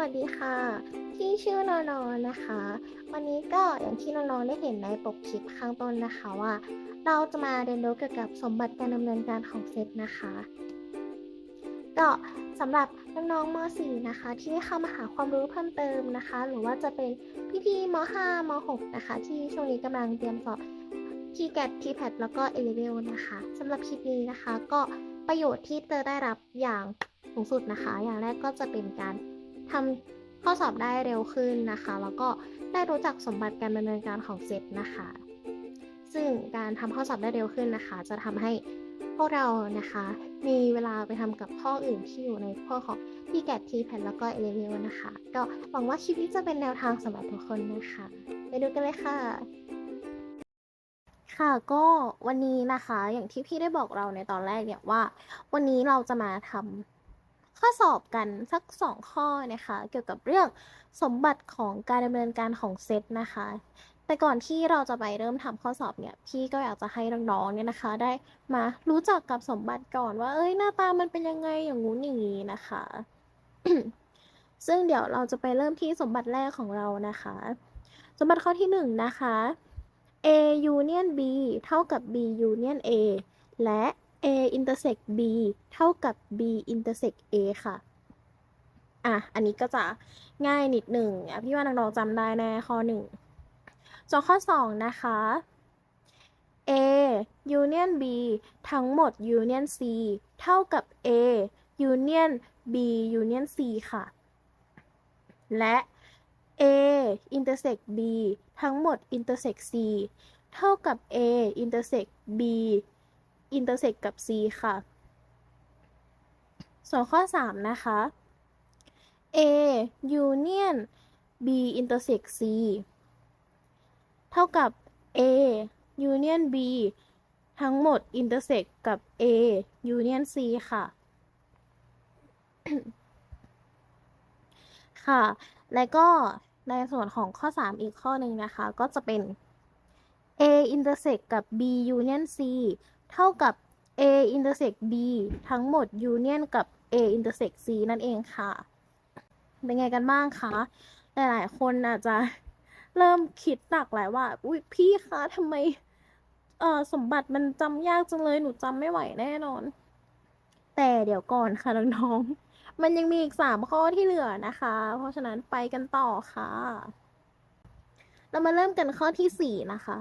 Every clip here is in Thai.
วัสดีค่ะพี่ชื่อนอนอนะคะ วันนี้ก็อย่างที่น้องๆได้เห็นในปกคลิปข้างต้นนะคะว่า เราจะมาเรียนรู้เกี่ยวกับสมบัติการดำเนินการของเซตนะคะ ก็สำหรับน้องๆม .4 นะคะ ที่เข้ามาหาความรู้เพิ่มเติมนะคะ หรือว่าจะเป็นพี่ๆม .5 ม .6 นะคะ ที่ช่วงนี้กำลังเตรียมสอบทีแกดทีแพดแล้วก็เอเลเวลนะคะสำหรับคลิปนี้นะคะ ก็ประโยชน์ที่เตอได้รับอย่างสูงสุดนะคะ อย่างแรกก็จะเป็นการ ทำข้อสอบได้เร็วขึ้นนะคะ แล้วก็ได้รู้จักสมบัติการดำเนินการของเซตนะคะ ซึ่งการทำข้อสอบได้เร็วขึ้นนะคะ จะทำให้พวกเรานะคะ มีเวลาไปทำกับข้ออื่นที่อยู่ในพวกของที่แกดทีแพดแล้วก็เอเลเวลนะคะ ก็หวังว่าคลิปนี้จะเป็นแนวทางสำหรับทุกคนนะคะ ไปดูกันเลยค่ะค่ะก็วันนี้นะคะอย่างที่พี่ได้บอกเราในตอนแรกเนี่ยว่า วันนี้เราจะมาทำ ข้อสอบกันสักสองข้อนะคะ เกี่ยวกับเรื่องสมบัติของการดำเนินการของเซตนะคะ แต่ก่อนที่เราจะไปเริ่มทำข้อสอบเนี่ย พี่ก็อยากจะให้น้องๆเนี่ยนะคะ ได้มารู้จักกับสมบัติก่อนว่าเอ้ยหน้าตามันเป็นยังไงอย่างงู้นอย่างนี้นะคะ ซึ่งเดี๋ยวเราจะไปเริ่มที่สมบัติแรกของเรานะคะ สมบัติข้อที่หนึ่งนะคะ A union B เท่ากับ B union A และ A intersect B เท่ากับ B intersect A ค่ะ อะ อันนี้ก็จะง่ายนิดหนึ่งพี่ว่าน้องๆจำได้แน่ข้อหนึ่งส่วนข้อสองนะคะ A union B ทั้งหมด union C เท่ากับ A union B union C ค่ะ และ A intersect B ทั้งหมด intersect C เท่ากับ A intersect B อินเตอร์เซ็กกับ C ค่ะ ส่วนข้อ 3 นะคะ A union B intersect C เท่ากับ A union B ทั้งหมด intersect กับ A union C ค่ะ ค่ะ และก็ในส่วนของข้อ 3 อีกข้อหนึ่งนะคะ ก็จะเป็น A intersect กับ B union C เท่ากับ A intersect B ทั้งหมด union กับ A intersect C นั่นเองค่ะ เป็นไงกันบ้างคะ หลาย ๆ คนอาจจะเริ่มคิดหนักแล้วว่า อุ้ยพี่คะทำไมเออสมบัติมันจำยากจังเลย หนูจำไม่ไหวแน่นอน แต่เดี๋ยวก่อนค่ะน้องๆ มันยังมีอีกสามข้อที่เหลือนะคะ เพราะฉะนั้นไปกันต่อค่ะ เรามาเริ่มกันข้อที่สี่นะคะ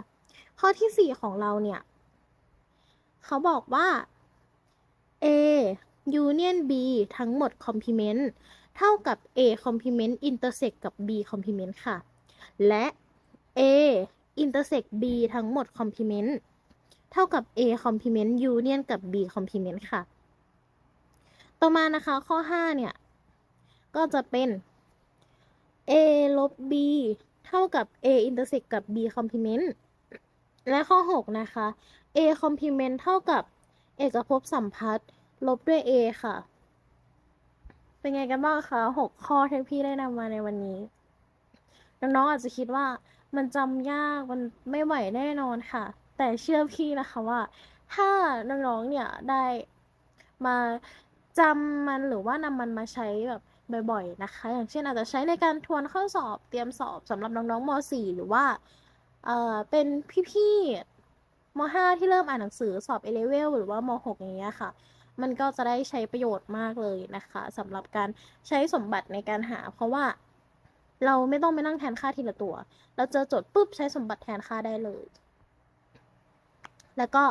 ข้อที่สี่ของเราเนี่ย เขาบอกว่า A union B ทั้งหมด complement เท่ากับ A complement intersect กับ B complement ค่ะ และ A intersect B ทั้งหมด complement เท่ากับ A complement union กับ B complement ค่ะ ต่อมานะคะข้อ 5 เนี่ย ก็จะเป็น a ลบ b เท่ากับ a intersect กับ b complement และข้อ 6 นะคะ a complement เท่ากับเอกภพสัมพัทธ์ลบด้วย a ค่ะ เป็นไงกันบ้างคะ6ข้อที่พี่ได้นำมาในวันนี้ น้องๆอาจจะคิดว่ามันจำยากมันไม่ไหวแน่นอนค่ะ แต่เชื่อพี่นะคะว่า ถ้าน้องๆเนี่ยได้มาจำมันหรือว่านำมันมาใช้แบบบ่อยๆนะคะ อย่างเช่นอาจจะใช้ในการทวนข้อสอบเตรียมสอบสำหรับน้องๆม .4 หรือว่า เอ่อ เป็นพี่ๆ ม .5 ที่เริ่มอ่านหนังสือสอบ A level หรือว่าม .6 อย่างเงี้ยค่ะ มันก็จะได้ใช้ประโยชน์มากเลยนะคะสำหรับการใช้สมบัติในการหา เพราะว่าเราไม่ต้องไปนั่งแทนค่าทีละตัว เราเจอโจทย์ปุ๊บใช้สมบัติแทนค่าได้เลย แล้วก็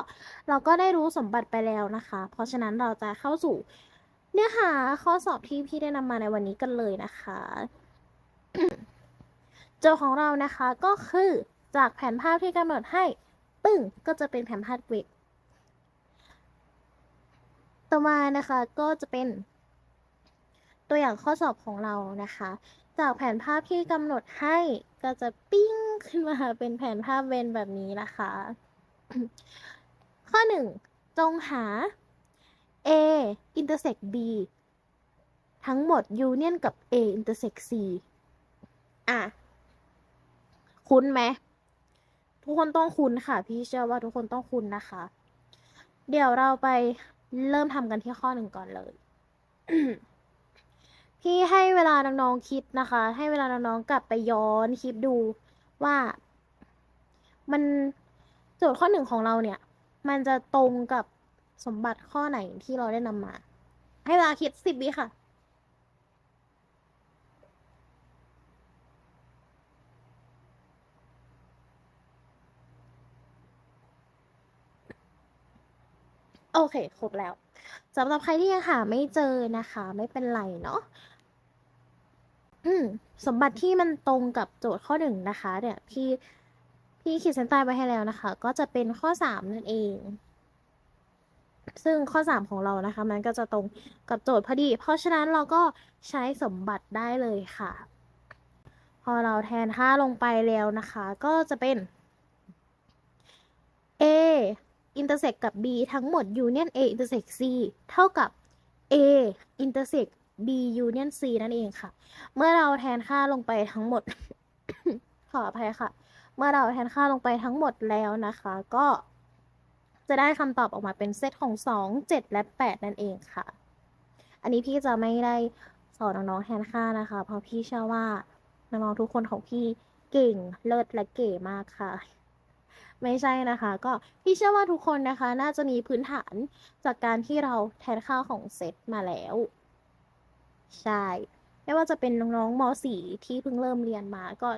เราก็ได้รู้สมบัติไปแล้วนะคะ เพราะฉะนั้นเราจะเข้าสู่เนื้อหาข้อสอบที่พี่ได้นำมาในวันนี้กันเลยนะคะ โจทย์ของเรานะคะก็คือจากแผนภาพที่กำหนดให้ งก็จะเป็นแผนภาพกริดต่อมานะคะก็จะเป็น ตัวอย่างข้อสอบของเรานะคะ จากแผนภาพที่กำหนดให้ก็จะปิ้งขึ้นมาเป็นแผนภาพเวนแบบนี้นะคะ ข้อ 1 จงหา A intersect B ทั้งหมด union กับ A intersect C อะ คุ้นไหม ทุกคนต้องคุ้นค่ะ พี่เชื่อว่าทุกคนต้องคุ้นนะคะ เดี๋ยวเราไปเริ่มทำกันที่ข้อหนึ่งก่อนเลย พี่ให้เวลาน้องๆคิดนะคะ ให้เวลาน้องๆกลับไปย้อนคิดดูว่ามันโจทย์ข้อหนึ่งของเราเนี่ย มันจะตรงกับสมบัติข้อไหนที่เราได้นำมา ให้เวลาคิดสิบวิค่ะ โอเค ครบแล้วสำหรับใครที่ยังหาไม่เจอนะคะ ไม่เป็นไรเนาะสมบัติที่มันตรงกับโจทย์ข้อหนึ่งนะคะ เนี่ย พี่พี่ขีดเส้นใต้ไว้ให้แล้วนะคะ ก็จะเป็นข้อสามนั่นเอง ซึ่งข้อสามของเรานะคะ มันก็จะตรงกับโจทย์พอดี เพราะฉะนั้นเราก็ใช้สมบัติได้เลยค่ะ พอเราแทนค่าลงไปแล้วนะคะ ก็จะเป็น a intersect กับ b ทั้งหมด union a intersect c เท่ากับ a intersect b union c นั่นเองค่ะ เมื่อเราแทนค่าลงไปทั้งหมด ขออภัยค่ะ เมื่อเราแทนค่าลงไปทั้งหมดแล้วนะคะ ก็จะได้คำตอบออกมาเป็นเซตของ 2 7 และ 8 นั่นเองค่ะ อันนี้พี่จะไม่ได้สอนน้องๆแทนค่านะคะ เพราะพี่เชื่อว่าน้องๆทุกคนของพี่เก่งเลิศและเก๋มากค่ะ ไม่ใช่นะคะ ก็พี่เชื่อว่าทุกคนนะคะ น่าจะมีพื้นฐานจากการที่เราแทนค่าของเซตมาแล้ว ใช่ ไม่ว่าจะเป็นน้องๆม .4 ที่เพิ่งเริ่มเรียนมาก็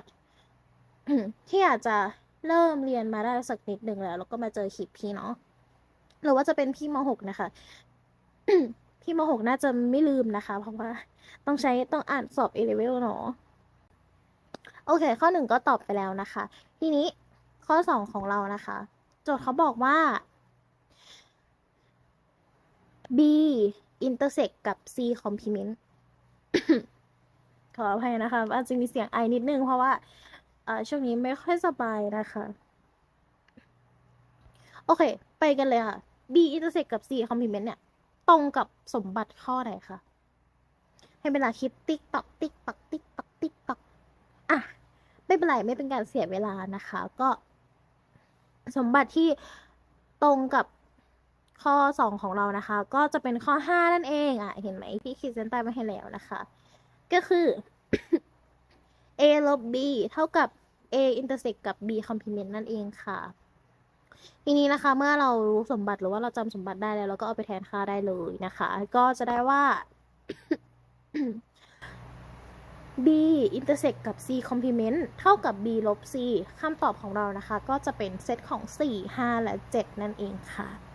ที่อาจจะเริ่มเรียนมาได้สักนิดหนึ่งแล้ว แล้วก็มาเจอคลิปพี่เนาะหรือว่าจะเป็นพี่ม .6 นะคะพี่ม .6 น่าจะไม่ลืมนะคะ เพราะว่าต้องใช้ต้องอ่านสอบ A level เนาะโอเค ข้อหนึ่งก็ตอบไปแล้วนะคะ ทีนี้ ข้อสองของเรานะคะ โจทย์เขาบอกว่า B intersect กับ C complement ขออภัยนะคะ อาจจะมีเสียงไอนิดนึง เพราะว่าช่วงนี้ไม่ค่อยสบายนะคะ โอเค ไปกันเลยค่ะ B intersect กับ C complement เนี่ย ตรงกับสมบัติข้อไหนคะให้เวลาคิดติ๊กตอกติ๊กตอกติ๊กตอกติ๊กตอกอะไม่เป็นไร ไม่เป็นการเสียเวลานะคะ ก็ สมบัติที่ตรงกับข้อ 2 ของเรานะคะ ก็จะเป็นข้อ 5 นั่นเองอะเห็นไหมพี่ขีดเส้นใต้มาให้แล้วนะคะ ก็คือ a ลบ b เท่ากับ a intersect กับ b complement นั่นเองค่ะ ทีนี้นะคะ เมื่อเรารู้สมบัติหรือว่าเราจำสมบัติได้แล้ว เราก็เอาไปแทนค่าได้เลยนะคะ ก็จะได้ว่า b intersect กับ c complement เท่ากับ b ลบ c คำตอบของเรานะคะ ก็จะเป็นเซตของ 4 5 และ 7 นั่นเองค่ะ